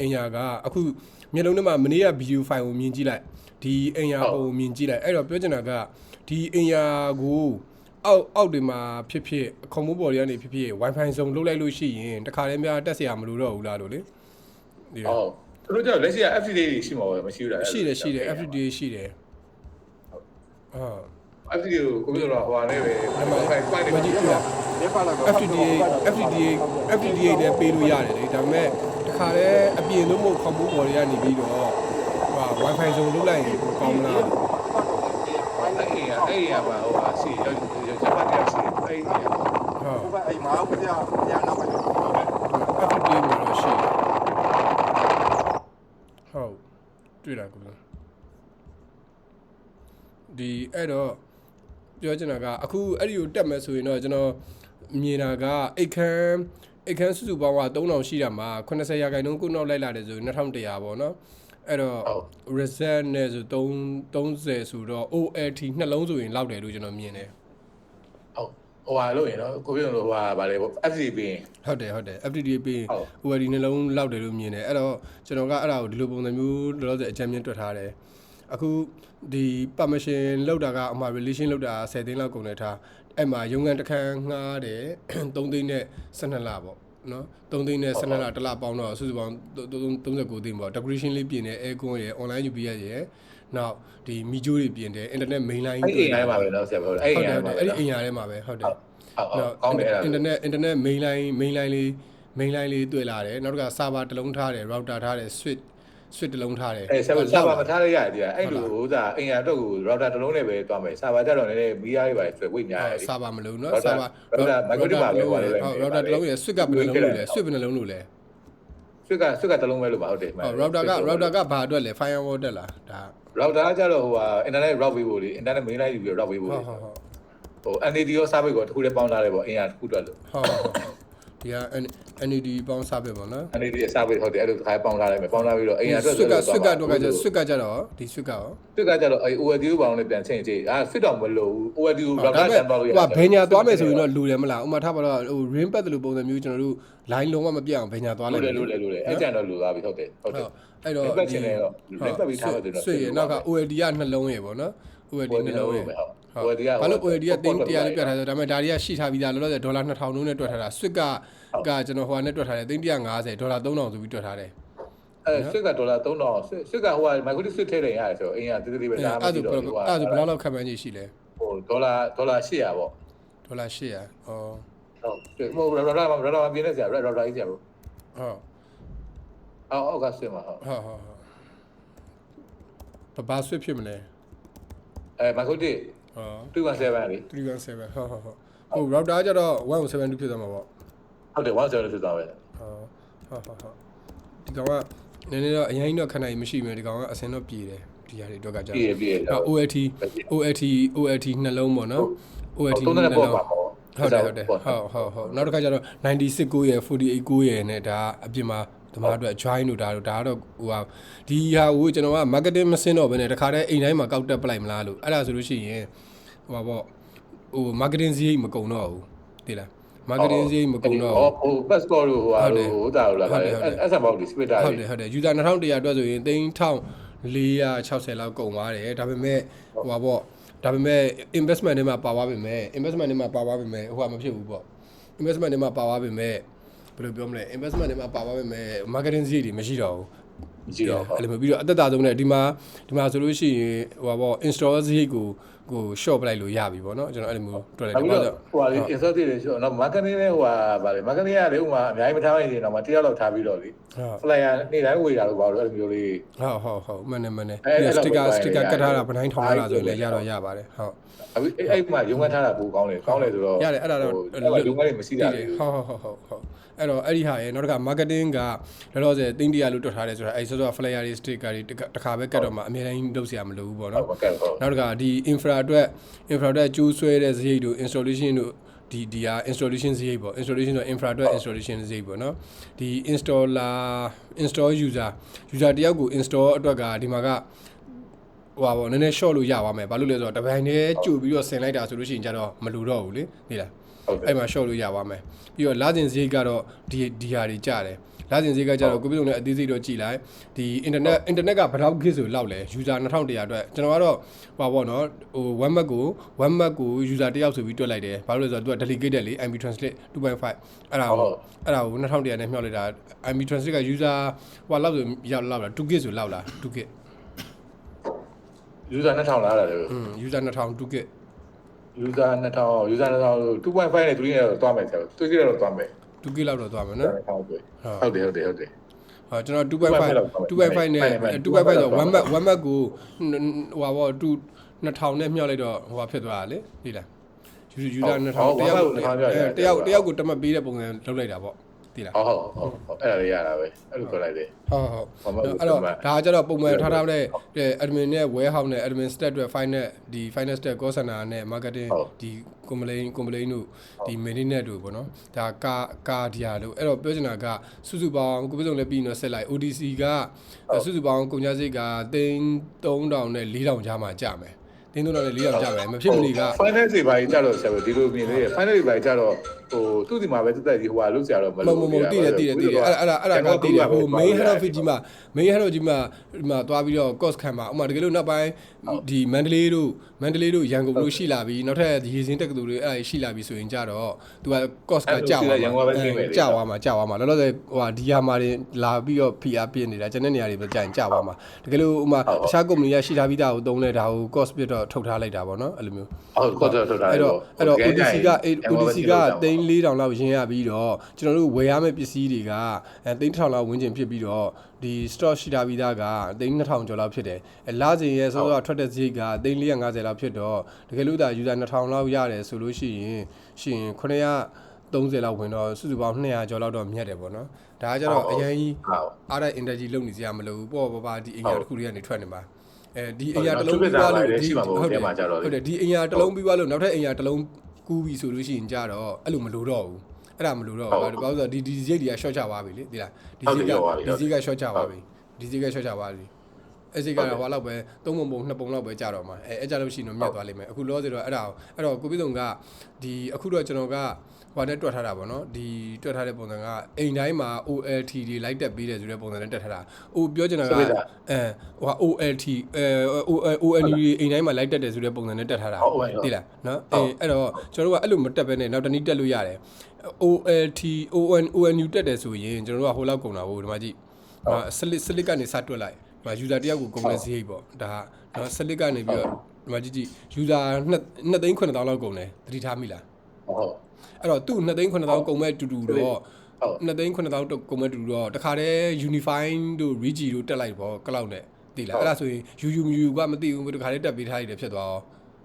အင်ယာကအခုမျက်လုံးထဲမှာမနေ့ကဗီဒီယိုဖိုင်ကိုမြင်ကြည့်လိုက်ဒီအင်ယာကိုမြင်ကြည့်လိုက်အဲ့တော့ပြောချင်တာကဒီအင်ယာကိုအောက်အောက်တွေမှာဖြစ်ဖြစ်ခုံမိုးပေါ်တွေကနေဖြစ်ဖြစ် Wi-Fi စုံလုတ်လိုက်လို့ရှိရင်တခါတည်းများတက်เสียမလို့တော့ဘူးလားလို့လေဒီတော့ ဟုတ်သူတို့ကျတော့လက်ရှိက FCD တွေရှိမှာပဲမရှိဘူးလား ရှိတယ်ရှိတယ် FTDA ရှိတယ်အာ FCD ကိုကိုပြောတော့ဟိုဟာနဲ့ပဲဖိုင်ဖိုင်တွေ မကြည့်ဘူးလား ဒီပါလာတော့ FTDA FTDA FTDA နဲ့ပေးလို့ရတယ်လေဒါပေမဲ့တ ခါတည်းအပြင်လို့မဟုတ်ကွန်ပျူတာတွေကနေပြီးတော့ဟာ Wi-Fi စုံလုတ်လိုက်ရင်ကောင်းမလားအဲ့ဒီကအဲ့ဒီကပါဟိုဟာရှိရောရောဂျပန်ကရှိအဲ့ဒီကဟုတ်ဘယ်အိမ်မှာဘုရားဘုရားနောက်မှာ FTDA မှာတော့ရှိတယ်ဟုတ်တွေ့တာကူဒီအဲ့တော့ပြောချင်တာကအခုအဲ့ဒီကိုတက်မယ်ဆိုရင်တော့ကျွန်တော်မြင်တာကအိတ်ခမ်း အိတ်ခမ်းစုစုပေါင်းက3000ရှိတာမှာ80ရာခိုင်နှုန်းကိုနောက်လိုက်လာတယ်ဆိုရင်2100ပေါ့နော်အဲ့တော့ reset နဲ့ဆို3 30ဆိုတော့ OLT နှလုံးဆိုရင်လောက်တယ်လို့ကျွန်တော်မြင်တယ်ဟုတ်ဟိုဟာလို့ရင်နော်ကိုပြောလို့ဟိုဟာဗာလေ FCD ပြီးရင်ဟုတ်တယ်ဟုတ်တယ် FTDA ပြီးဟုတ် OLT နှလုံးလောက်တယ်လို့မြင်တယ်အဲ့တော့ကျွန်တော်ကအဲ့ဒါကိုဒီလိုပုံစံမျိုးလောလောဆယ်အကြံဉာဏ်တွက်ထားတယ်အခုဒီ permission လောက်တာကအမှ relation လောက်တာ10သိန်းလောက်ကုန်တယ်ထား အဲ့မှာရုံးကန်တစ်ခန်းငှားတယ်3သိန်းနဲ့12လပေါ့နော်3သိန်းနဲ့12လတစ်လပေါင်းတော့စုစုပေါင်း39သိန်းပေါ့ decoration လေးပြင်တယ် aircon ရယ် online UPS ရယ်နောက်ဒီမီဂျိုးတွေပြင်တယ် internet mainline အဲ့ဒီအိမ်တိုင်းပါပဲနော်ဆရာပြောအဲ့ဟုတ်ဒီတယ်အိမ်ဟုတ်တယ်အဲ့ဒီအင်တိုင်းပါပဲညာထဲမှာပဲဟုတ်တယ်ဟုတ်ဟုတ်ကောင်းတယ်အဲ့ဒါ internet internet main line main line လေး main line လေးတွေ့လာတယ်နောက်တစ်ခါ server တစ်လုံးထားတယ် router ထားတယ် switch switch တစ်လုံးထားတယ်အဲဆာဗာဆာဗာမထားရရတယ်ဒီအဲ့လိုဟိုသာအင်ရတော့ကို router တစ်လုံးနဲ့ပဲတွားမယ်ဆာဗာကြတော့လည်းမီးအားတွေပါဆွဲဝိတ်များတယ် server မလို့နော် router server router microchip ပါပဲဟိုလေဟုတ် router တစ်လုံးရယ် switch ကဘယ်နှလုံးလို့လဲ switch ဘယ်နှလုံးလို့လဲဆွစ်ကဆွစ်ကတစ်လုံးပဲလို့ပါဟုတ်တယ်ဟုတ် router က router ကဘာအတွက်လဲ firewall တက်လားဒါ router ကကြတော့ဟိုဟာ internet route ပေးဖို့လေ internet main line ယူပြီး route ပေးဖို့ဟုလေတ်ဟုတ်ဟုတ်ဟို NAD ရော service ကိုတစ်ခုတည်းပေါင်းထားတယ်ပေါ့အင်ရတစ်ခုတွက်လို့ဟုတ်ဟုတ် ဒီက NED ပေါင်းစားပဲပေါ့နော် NAD ရဲ့ service ဟုတ်တယ်အဲ့လိုတစ်ခါပေါင်းထားလိုက်မယ်ပေါင်းထားပြီးတော့အင်ရအတွက် switch က switch ကတော့က switch ကကြတော့ဒီ switch ကရောဆွစ်ကကြတော့အဲ OLD ကိုပေါင်းနဲ့ပြန်ချင်းကြည့်အာဆွစ်တော့မလို့ OLD ကို router တန်ပေါင်းလို့ရဟိုဘယ်ညာသွားမယ်ဆိုရင်တော့လူတယ်မလားဥမာထားပါတော့ဟို ring pad လို့ပုံစံမျိုးကျွန်တော်တို့ line လုံးဝမပြတ်အောင်ဘယ်ညာသွားလိုက်လို့လေလို့လေလို့လေအဲ့ကြံတော့လူသားပြီဟုတ်တယ်ဟုတ်တယ်အဲ့တော့ပတ်ချင်တယ်တော့လက်ပတ်ပြီးထားမယ်ဆိုတော့ဆွေရနောက်က OLD ကနှလုံးရယ်ပေါ့နော် OLD နှလုံးရယ်ဟုတ်ဟုတ်ဘာလို့ OLD ကတင်းတရားလေးပြတ်ထားဆိုဒါပေမဲ့ဒါတွေကရှိထားပြီးသားလောလောဆယ်ဒေါ်လာ2000လုံးနဲ့တွက်ထားတာ switch ကကကျွန်တော်ဟိုကနဲ့တွက်ထားတယ်တင်း150ဒေါ်လာ3000ဆိုပြီးတွက်ထားတယ်အဲဆွစ်ကဒေါ်လာ3000ဆွစ်ဆွစ်ကဟိုကမိုက်ခရိုဆွစ်ထည့်လိုက်ရတယ်ဆိုတော့အင်ရတိတိပဲဒါမှမအဲ့ဒါသိတော့အဲ့ဒါဆိုဘယ်လောက်လောက်ခံမှန်းကြီးရှိလဲဟိုဒေါ်လာဒေါ်လာ800ပေါ့ဒေါ်လာ800ဩဟုတ်ဟိုရော်ရာရော်ရာပြင်းနေစရာရော်ရာကြီးစရာဘို့ဟုတ်အော်အောက်ကဆွစ်မှာဟုတ်ဟုတ်ဟုတ်ဟုတ်ဘာ switch ဖြစ်မလဲ အဲမိုက်ခရိုတစ်ဟော217လေ317ဟုတ်ဟုတ်ဟုတ်ဟို router ကျတော့1072ဖြစ်သွားမှာပေါ့ဟုတ်တယ်170ဖြစ်သွားပဲဟုတ်ဟုတ်ဟုတ်ဟုတ်ဒီကောင်ကနည်းနည်းတော့အရင်တော့ခဏကြီးမရှိမြဲဒီကောင်ကအစင်တော့ပြည်တယ်ဒီဟာတွေတော့ကကြာပြည့်ပြည့်ဟော OLT OLT OLT နှလုံးပေါ့နော် OLT သုံးနှတဲ့လုံးပေါ့ပါပေါ့ဟုတ်တယ်ဟုတ်တယ်ဟုတ်ဟုတ်ဟုတ်နောက်တစ်ခါကျတော့96ကိုရယ်48ကိုရယ်နဲ့ဒါအပြင်မှာ ဒီမှာအတွက် join လို့ဒါတော့ဒါကတော့ဟိုဟာဒီဟာကိုကျွန်တော်က marketing မစင်းတော့ဘဲနဲ့တခါတည်းအိမ်တိုင်းမှာကောက်တက်ပလိုက်မလားလို့အဲ့ဒါဆိုလို့ရှိရင်ဟိုပါပေါ့ဟို marketing စရိတ်မကုန်တော့ဘူးသိလား marketing စရိတ်မကုန်တော့ဘူးဟို passport လို့ဟိုဟာဟိုတာလို့လာပါတယ်အဲ့ဆံပေါက်ဒီ split တာဟုတ်တယ်ဟုတ်တယ် user 2100အတွက်ဆိုရင်3460လောက်ကုန်သွားတယ်ဒါပေမဲ့ဟိုပါပေါ့ဒါပေမဲ့ investment တွေမှာပါသွားပြီမဲ့ investment တွေမှာပါသွားပြီမဲ့ဟိုကမဖြစ်ဘူးပေါ့ investment တွေမှာပါသွားပြီမဲ့ ဘယ်လိုပြောမလဲ investment တွေမှာပါသွားပြီမဲ့ marketing စရိတ်တွေမရှိတော့ဘူးကြည့်တော့ဟုတ်အဲ့လိုမျိုးပြီးတော့အသက်တာဆုံးနဲ့ဒီမှာဒီမှာဆိုလို့ရှိရင်ဟိုပါပေါ့ install စရိတ်ကိုကို short ပလိုက်လို့ရပြီပေါ့နော်ကျွန်တော်အဲ့လိုမျိုးတွေ့လိုက်အခုဒီမှာတော့ဆိုဟိုဟာ insert တွေဆိုတော့ marketing နဲ့ဟိုဟာဗာလေ marketing ကလေဥမာအများကြီးမထားနိုင်ရင်တော့မတရားလောက်ထားပြီးတော့လေဟုတ် flyer နေ့တိုင်းဝေတာလို့ပါလို့အဲ့လိုမျိုးလေးဟုတ်ဟုတ်ဟုတ်မှန်တယ်မှန်တယ်အဲ့ပြီးအဲ့တော့လို sticker ပဲ sticker ကတ်ထားတာဗတိုင်းထောင်ထားတာဆိုရင်အဲ့လည်းရတော့ရပါတယ်ဟုတ်အခုအဲ့အဲ့မှာရုံးခန်းထားတာပိုကောင်းတယ်ကောင်းတယ်ဆိုတော့ရတယ်အဲ့ဒါတော့အဲ့မှာရုံးခန်းတွေမရှိတာလေဟုတ်ဟုတ်ဟုတ်ဟုတ်ဟုတ်အဲ့တော့အဲ့ဒီဟာရဲ့နောက်တစ်ခါ marketing ကလောလောဆယ်တင်းတရားလို့တွတ်ထားတယ်ဆိုတာအဲ့ဆိုတော့ flyer တွေ sticker တွေတခါပဲကတ်တော့မှအများတိုင်းလုပ်စရာမလိုဘူးပေါ့နော်နောက်တစ်ခါဒီ infra အတွက် infra အတွက်ကျိုးဆွဲတဲ့စရိတ်တို့ installation တို့ဒီဒီဟာ installation စရိတ်ပေါ့ installation ဆို infra အတွက် installation စရိတ်ပေါ့နော်ဒီ installer install user user တယောက်ကို install အတွက်ကဒီမှာကဟိုပါဗောနည်းနည်း short လို့ရပါမယ်ဘာလို့လဲဆိုတော့တပိုင်းတည်းကြိုပြီးတော့ဆင်လိုက်တာဆိုလို့ရှိရင်ကျတော့မလိုတော့ဘူးလေနေလားအဲ့မှာ short လို့ရပါမယ်ပြီးတော့လာတင်စရိတ်ကတော့ဒီဒီဟာတွေကြတယ် လစဉ်ဈေးကကြတော့ကိုပြည့်စုံတဲ့အသေးစိတ်တော့ကြည်လိုက်ဒီ internet internet ကဘယ်တော့ခေတ်ဆိုလောက်လဲ user 2100အတွက်ကျွန်တော်ကတော့ဟပါပေါ့နော်ဟို one mac ကို one mac ကို user တယောက်ဆိုပြီးတွက်လိုက်တယ်ဘာလို့လဲဆိုတော့သူက delegated လေ MB translate 2.5အဲ့ဒါကိုအဲ့ဒါကို2100နဲ့မြှောက်လိုက်တာ MB translate က user ဟိုလောက်ဆိုရောက်လောက်လား 2GB ဆိုလောက်လား 2GB user 2000လားလားလေอืม user 2000 2GB user 2000 user 2000 2.5နဲ့3နဲ့တော့သွားမယ်ဆရာသူကြီးတော့သွားမယ် 2GB လောက်တော့သွားမယ်နော်ဟုတ်တယ်ဟုတ်တယ်ဟုတ်တယ်ဟာကျွန်တော်2.5 2.5နဲ့2.5ဆို1 mac 1 mac ကိုဟိုဟာပေါ့2 2000နဲ့မြှောက်လိုက်တော့ဟိုဟာဖြစ်သွားတာလေဒီလား user 2000တယောက်တယောက်တယောက်ကိုတမတ်ပေးတဲ့ပုံစံလုပ်လိုက်တာပေါ့ ဒီလားဟုတ်ဟုတ်ဟုတ်ဟုတ်အဲ့ဒါလေးရတာပဲအဲ့လိုပြောလိုက်တယ်ဟုတ်ဟုတ်အဲ့တော့ဒါကကျတော့ပုံမှန်ထားထားတဲ့ admin နဲ့ warehouse နဲ့ admin stat တွေ file နဲ့ဒီ final stat call center နဲ့ marketing ဒီ complaint complaint တို့ဒီ maintenance တို့ပေါ့နော်ဒါကာကာဒီယာလို့အဲ့တော့ပြောချင်တာကစုစုပေါင်းကိုပြစုံလည်းပြီးတော့ဆက်လိုက် ODC ကစုစုပေါင်းကုန်ကျစရိတ်က3000နဲ့4000ကြားမှာကျမယ် တင်း3000နဲ့4000ကျမယ်မဖြစ်မနေက finance တွေပါကြီးကြတော့ဆရာဒီလိုမြင်လေး finance တွေပါကြီးကြတော့ဟိုသူ့ဒီမှာပဲတက်တက်ကြီးဟိုဟာလုတ်ဆရာတော့မမလို့မမတည်တယ်တည်တယ်တည်တယ်အဲ့အဲ့ဒါအဲ့ဒါကတည်တယ်ဟို main head office ကြီးမှာ main head office ကြီးမှာဒီမှာသွားပြီးတော့ cost ခံမှာဥပမာတကယ်လို့နောက်ပိုင်းဒီမန္တလေးတို့မန္တလေးတို့ရန်ကုန်တို့ရှိလာပြီးနောက်ထပ်ဒီရေစင်းတက္ကသိုလ်တွေအဲ့ဒါရှိလာပြီးဆိုရင်ကြတော့ तू က cost ကကြာသွားမှာကြာသွားမှာကြာသွားမှာလောလောဆယ်ဟိုဟာဒီဟာမှာလာပြီးတော့ PR ပြနေတာကျန်တဲ့နေရာတွေပဲကြာရင်ကြာသွားမှာတကယ်လို့ဥပမာတခြား company ရရှိထားပြီးသားကိုသုံးလဲဒါကို cost ပြတော့ထုတ်ထားလိုက်တာပေါ့နော်အဲ့လိုမျိုးဟုတ်ကောတော့ထုတ်တာအဲ့တော့အဲ့တော့ ODC က ODC ကသိန်း4000လောက်ရင်းရပြီးတော့ကျွန်တော်တို့ဝယ်ရမယ့်ပစ္စည်းတွေကအဲသိန်း1000လောက်ဝန်းကျင်ဖြစ်ပြီးတော့ဒီ stock ရှိတာပြီးသားကသိန်း2000ကျော်လောက်ဖြစ်တယ်အဲလာစဉ်ရဲ့စောစောထွက်တဲ့ဈေးကသိန်း450လောက်ဖြစ်တော့တကယ်လို့ဒါ user 2000လောက်ရတယ်ဆိုလို့ရှိရင်ရှိရင်930လောက်ဝင်တော့စုစုပေါင်း200ကျော်လောက်တော့မြတ်တယ်ပေါ့နော်ဒါကကြတော့အရင်ကြီးဟုတ်အားတဲ့ energy လုံနေစရာမလိုဘူးပေါ့ပေါ့ပါဒီအင်ယာတစ်ခုတွေကနေထွက်နေမှာ အဲဒီအင်ယာတစ်လုံးပြီးသွားလို့ဒီဟုတ်တယ်ဟုတ်တယ်ဒီအင်ယာတစ်လုံးပြီးသွားလို့နောက်ထပ်အင်ယာတစ်လုံးကူးပြီဆိုလို့ရှိရင်ကြတော့အဲ့လိုမလိုတော့ဘူးအဲ့ဒါမလိုတော့ဘူးဘာလို့လဲဆိုတော့ဒီဒီဈေးတွေက short ချသွားပြီလေဒီလားဒီဈေးကဒီဈေးက short ချသွားပြီဒီဈေးက short ချသွားပြီအဲ့ဒီကတော့ဟိုလောက်ပဲသုံးပုံပုံနှစ်ပုံလောက်ပဲကြာတော့မှာအဲအဲ့ကြလို့ရှိရင်တော့မြတ်သွားလိမ့်မယ်အခုလောဆယ်တော့အဲ့ဒါအဲ့တော့ကိုပြည့်စုံကဒီအခုတော့ကျွန်တော်က ဟိုနဲ့တွက်ထားတာပေါ့နော်ဒီတွက်ထားတဲ့ပုံစံကအိမ်တိုင်းမှာ OLT တွေလိုက်တက်ပေးတယ်ဆိုတဲ့ပုံစံနဲ့တက်ထားတာ။အိုပြောချင်တာကအဲဟိုဟာ OLT အဲ ONU အိမ်တိုင်းမှာလိုက်တက်တယ်ဆိုတဲ့ပုံစံနဲ့တက်ထားတာ။သိလားနော်။အဲအဲ့တော့ကျွန်တော်တို့ကအဲ့လိုမတက်ဘဲနဲ့နောက်တနည်းတက်လို့ရတယ်။ OLT ON ONU တက်တယ်ဆိုရင်ကျွန်တော်တို့ကဟိုလောက်ကုန်တာဟိုဒီမှာကြည့်။ဟာစလစ်စလစ်ကနေစတွက်လိုက်။ဒီမှာ user တယောက်ကိုကုန်တဲ့ဈေးပေါ့။ဒါနော်စလစ်ကနေပြီးတော့ဒီမှာကြည့်ကြည့် user 2 2သိန်း9000လောက်ကုန်တယ်။သတိထားမိလား။ဟုတ် အဲ့တော့သူ့2သိန်း9000ကုန်မဲ့တူတူတော့ဟုတ်2သိန်း9000တော့ကုန်မဲ့တူတူတော့တခါတည်း unifying တို့ rigi တို့တက်လိုက်ပေါ့ cloud နဲ့သိလားအဲ့ဒါဆိုရင် uu mu ကမသိဘူးတခါတည်းတက်ပေးထားရတယ်ဖြစ်သွားအောင်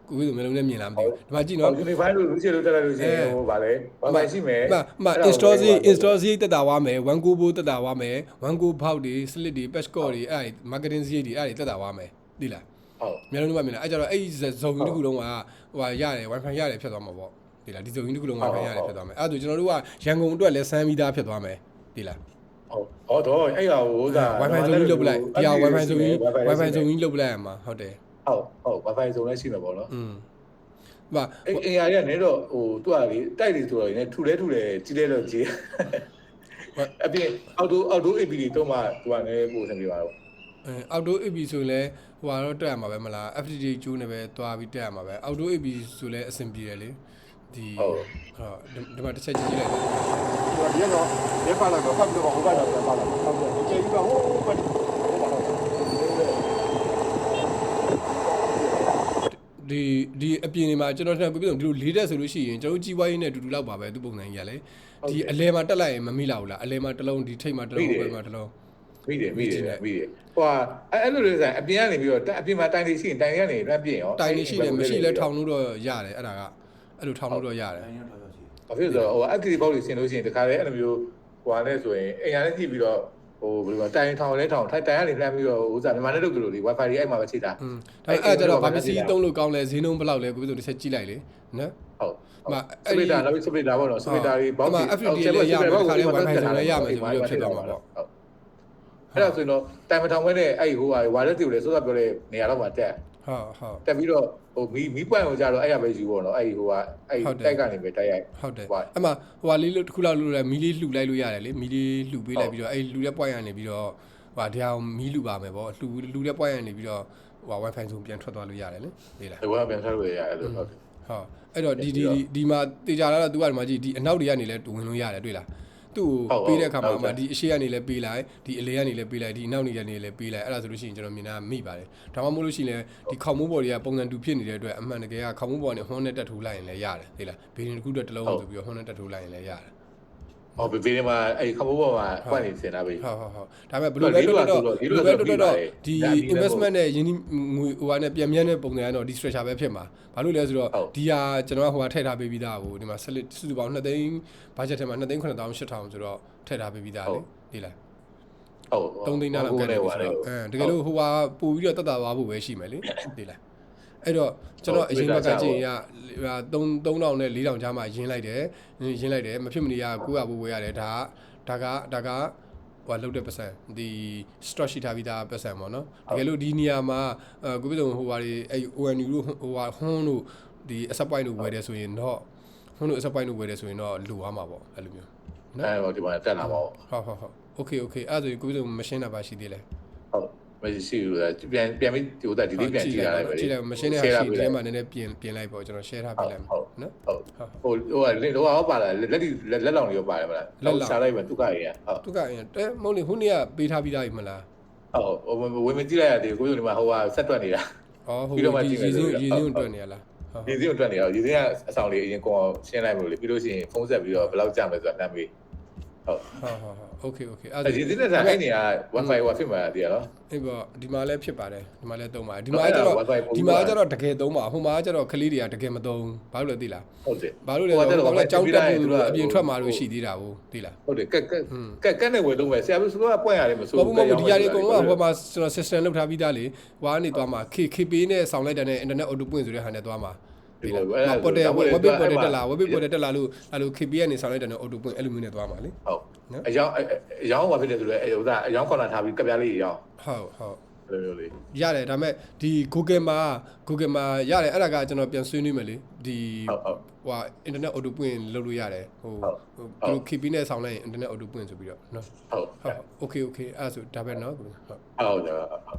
ကိုယ်ကမျိုးလုံးနဲ့မြင်လားမသိဘူးဒီမှာကြည့်နော် unify လို့လူချေလို့တက်လိုက်လို့ရှိရင်ဟိုဗာလေ wifi ရှိမယ်မမ install စီ install စီတက်တာဝါမယ်1 go ဘိုးတက်တာဝါမယ်1 go ဘောက်တွေ slit တွေ patch core တွေအဲ့ marketing စီတွေအဲ့တွေတက်တာဝါမယ်သိလားဟုတ်မျိုးလုံးနဲ့မြင်လားအဲ့ကြတော့အဲ့ဇုံကြီးတစ်ခုလုံးကဟိုဟာရတယ် wifi ရတယ်ဖြစ်သွားမှာပေါ့ ဒီလားဒီဇုံကြီးတစ်ခုလုံး wifi ရတယ်ဖြစ်သွားမယ်အဲ့ဒါဆိုကျွန်တော်တို့ကရန်ကုန်အတွက်လည်းစမ်းပြီးသားဖြစ်သွားမယ်ဒီလားဟုတ်ဟောတော့အဲ့ဟာဟိုဒါ wifi ဇုံကြီးလုတ်ပလိုက်ဒီဟာ wifi ဇုံကြီး wifi ဇုံကြီးလုတ်ပလိုက်ရမှာဟုတ်တယ်ဟုတ်ဟုတ် wifi ဇုံလည်းရှိမှာပေါ့နော်อืมဘာအဲ့အင်အားရနေတော့ဟိုသူကလေတိုက်လေဆိုတော့နေထူလဲထူလဲကြီးလဲတော့ကြီးအပြင်အော်တိုအော်တို AP တွေတော့မှသူကလည်းပို့ဆင်ပြပါတော့အဲ outdoor AB ဆိုရင်လည်းဟိုကတော့တက်ရမှာပဲမလား FTD ကျိုးနေပဲတွားပြီးတက်ရမှာပဲ outdoor AB ဆိုလည်းအဆင်ပြေတယ်လေ ဒီဟုတ်ဒီမှာတစ်ချက်ကြည့်ကြည့်လိုက်ဒီကတော့ဒီပါလာတော့ဖတ်ပြီးတော့ဟိုကတော့ပြန်ပါလာဟုတ်တယ်ကျေကြီးကဟိုဘက်ဟိုပါတော့ဒီဒီအပြင်တွေမှာကျွန်တော်ထပ်ပြပြဒီလိုလေးတက်ဆိုလို့ရှိရင်ကျွန်တော်ကြီးပွားရေးနဲ့အတူတူလောက်ပါပဲသူပုံစံကြီးကလေဒီအလဲမှာတက်လိုက်ရင်မမိလောက်ဘူးလားအလဲမှာတစ်လုံးဒီထိတ်မှာတစ်လုံးဟိုဘက်မှာတစ်လုံးမိတယ်မိတယ်မိတယ်ဟိုဟာအဲ့အဲ့လိုလေးဆိုင်အပြင်ကနေပြီးတော့အပြင်မှာတိုင်နေရှိရင်တိုင်ကနေလွှတ်ပြင်ရောတိုင်နေရှိတယ်မရှိလဲထောင်လို့တော့ရတယ်အဲ့ဒါက အဲ့လိုထောင်လို့တော့ရတယ်ဘာဖြစ်လို့ဆိုတော့ဟို active ပေါက်တွေဆင်လို့ရှိရင်တခါလေအဲ့လိုမျိုးဟိုဟာနဲ့ဆိုရင်အိမ်ရနဲ့ကြည့်ပြီးတော့ဟိုဘယ်လိုတိုင်ထောင်လဲထောင်ထိုင်တိုင်ကနေလှမ်းပြီးတော့ဥစားမြန်မာနဲ့လုပ်ကြလို့လေ wifi တွေအဲ့မှာပဲချိန်တာอืมဒါအဲ့အဲ့ကြတော့ဗာပစ္စည်းသုံးလို့ကောင်းလဲဈေးနှုန်းဘယ်လောက်လဲကိုပြဆိုတစ်ချက်ကြည့်လိုက်လေနော်ဟုတ်မစပီတာနောက်စပီတာပေါ့နော်စပီတာတွေဘောက်မှာ FTD လည်းရမယ်ခါလေး Wi-Fi ဆိုလည်းရမယ်ဆိုပြီးတော့ဖြစ်သွားမှာပေါ့အဲ့ဒါဆိုရင်တော့တိုင်မထောင်ခွဲနဲ့အဲ့ဟိုဟာဝါရက်တီကိုလည်းစောစောပြောတဲ့နေရာတော့မှာတက် ဟဟုတ်ဟုတ်တက်ပြီးတော့ဟိုမီမီပွိုင်ကိုကြတော့အဲ့ရပဲယူပေါ့နော်အဲ့ဟိုကအဲ့ဟုတ်တယ်တိုက်ကနေပဲတိုက်ရိုက်ဟုတ်တယ်ဟုတ်အဲ့မှာဟိုဟာလေးလို့တစ်ခုလောက်လို့လဲမီလေးလှူလိုက်လို့ရတယ်လေမီလေးလှူပေးလိုက်ပြီးတော့အဲ့လှူတဲ့ point ကနေပြီးတော့ဟိုဟာတရားမီလှူပါမယ်ပေါ့လှူလှူတဲ့ point ကနေပြီးတော့ဟိုဟာ wifi ဆုံးပြန်ထွက်သွားလို့ရတယ်လေလေလားဒီဘောကပြန်ဆက်လို့ရတယ်လို့ဟုတ်တယ်ဟုတ်အဲ့တော့ဒီဒီဒီဒီမှာတေချာလာတော့ तू ကဒီမှာကြည့်ဒီအနောက်တွေကနေလဲဝင်လို့ရတယ်တွေ့လား သူ့ကိုပေးတဲ့အခါမှာမှဒီအရှိကနေလဲပေးလိုက်ဒီအလေကနေလဲပေးလိုက်ဒီအနောက်နေကနေလဲပေးလိုက်အဲ့ဒါဆိုလို့ရှိရင်ကျွန်တော်မြင်တာမိပါတယ်ဒါမှမဟုတ်လို့ရှိရင်ဒီခေါင်မိုးပေါ်တွေကပုံစံတူဖြစ်နေတဲ့အတွက်အမှန်တကယ်ကခေါင်မိုးပေါ်နဲ့ဟွန်းနဲ့တက်ထိုးလိုက်ရင်လည်းရတယ်သိလားဘေးရင်တစ်ခုတည်းတစ်လုံးဆိုပြီးတော့ဟွန်းနဲ့တက်ထိုးလိုက်ရင်လည်းရတယ် ဟောဘေဘေးမှာအဲ့ခမိုးပေါ်မှာပွိုင်နေစင်တာပဲဟုတ်ဟုတ်ဟုတ်ဒါပေမဲ့ဘယ်လိုလဲတော့တော့ဘယ်လိုလဲတော့တော့ဒီ investment နဲ့ယင်းငွေဟိုဟာနဲ့ပြန်မြန်းတဲ့ပုံစံကတော့ဒီ structure ပဲဖြစ်မှာဘာလို့လဲဆိုတော့ဒီဟာကျွန်တော်ကဟိုဟာထည့်ထားပေးပြီးသားကိုဒီမှာ select စုစုပေါင်း2သိန်း budget ထဲမှာ2သိန်း9800ဆိုတော့ထည့်ထားပေးပြီးသားလေဒီလားဟုတ်3သိန်းလောက်ကန်နေပြီဆိုတော့အဲတကယ်လို့ဟိုဟာပို့ပြီးတော့တက်တာသွားဖို့ပဲရှိမယ်လေဒီလား အဲ့တော့ကျွန်တော်အရင်ဘက်ကကြည့်ရ3 3000နဲ့4000ကြားမှာရင်းလိုက်တယ်ရင်းလိုက်တယ်မဖြစ်မနေရ900ပို့ဝယ်ရတယ်ဒါဒါကဒါကဟိုလောက်တဲ့ပတ်စံဒီ stock ရှိထားပြီးသားပတ်စံပေါ့နော်တကယ်လို့ဒီနေရာမှာအဲကိုပြစုံဟိုဟာတွေအဲ ONU တို့ဟိုဟာဟွန်းတို့ဒီ asset point တို့ဝယ်တယ်ဆိုရင်တော့ဟွန်းတို့ asset point တို့ဝယ်တယ်ဆိုရင်တော့လိုသွားမှာပေါ့အဲ့လိုမျိုးအဲ့ဟိုဒီမှာတက်လာပါဦးဟုတ်ဟုတ်ဟုတ် okay okay အဲ့ဒါဆိုရင်ကိုပြစုံမရှင်းတာပါရှိသေးလဲဟုတ် မရှိဘူးလားပြန်ပြန်ပြီးဒီဟိုတက်ဒီလေးပြန်ကြည့်ရတယ်ပဲကြည့်လိုက်မရှင်းတဲ့ဟာရှိဒီထဲမှာနည်းနည်းပြင်ပြင်လိုက်ပေါ့ကျွန်တော် share ထားပေးလိုက်မယ်နော်ဟုတ်ဟိုဟိုကလင်းတော့ဟောပါလားလက်ဒီလက်လောင်တွေရောပါတယ်မလားရှားလိုက်ပဲသူကရဟုတ်သူကရင်တဲမဟုတ်လေဟိုနေ့ကပေးထားပြီးသားပြီမလားဟုတ်ဟိုဝင်မကြည့်လိုက်ရတယ်ကိုယ်တို့ဒီမှာဟိုကဆက်တွက်နေတာဩဟိုဒီရေစင်းရေစင်းကိုတွေ့နေရလားဟုတ်ဒီစီကိုတွက်နေတော့ဒီစီကအဆောင်လေးအရင်ကိုရှင်းလိုက်မလို့လေပြီးလို့ရှိရင်ဖုန်းဆက်ပြီးတော့ဘယ်လောက်ကြာမယ်ဆိုတာနှမ်းပေးဟုတ်ဟုတ်ဟုတ် ဟုတ် okay okay အဲ့ အဲဒီစီနဲ့ဆိုင်အဲ့နေက wifi ဟိုဖြစ်မှာတည်းရနော် အဲ့ပေါ့ဒီမှာလည်းဖြစ်ပါတယ်ဒီမှာလည်းသုံးပါတယ်ဒီမှာကျတော့ဒီမှာကျတော့တကယ်သုံးပါဟိုမှာကျတော့ကလေးတွေကတကယ်မသုံးဘာလို့လဲသိလား ဟုတ်တယ် ဘာလို့လဲဆိုတော့ကြောင်းတက်ဖို့အပြင်ထွက်มาလို့ရှိသေးတာဘူးသိလား ဟုတ်တယ်ကက်ကက်ကက်ကက်နဲ့ဝယ်တော့မယ်ဆရာတို့ဆိုတော့ပွင့်ရတယ်မဆို ဘာဘူးမဟုတ်ဒီຢာတွေအကုန်လုံးကဟိုမှာကျွန်တော် system လောက်ထားပြီးသားလေဟွာနေသွားမှာ K KP နဲ့ဆောင်းလိုက်တဲ့နဲ့ internet auto ပွင့်ဆိုတဲ့ဟာနဲ့သွားမှာဒီလိုပေါ်တယ် web ပေါ်တယ်တက်လာ web ပေါ်တယ်တက်လာလို့အဲ့လို KP ကနေဆောင်းလိုက်တဲ့နဲ့ auto ပွင့်အဲ့လိုမျိုးနဲ့သွားမှာလေ ဟုတ် အယောင်အယောင်ဘာဖြစ်လဲဆိုတော့အဲဟိုကအယောင်ခေါ်လာထားပြီးကက်ပြားလေးရောင်းဟုတ်ဟုတ်လိုမျိုးလေးရတယ်ဒါပေမဲ့ဒီ Google မှာ Google မှာရတယ်အဲ့ဒါကကျွန်တော်ပြန်ဆွေးနွေးမယ်လေဒီဟုတ်ဟုတ်ဟို internet auto ပွင့်လုပ်လို့ရတယ်ဟိုဟို KP နဲ့ဆောင်းလိုက်ရင် internet auto ပွင့်ဆိုပြီးတော့နော်ဟုတ်ဟုတ် okay okay အဲ့ဒါဆိုဒါပဲနော်ဟုတ်ဟုတ်တယ်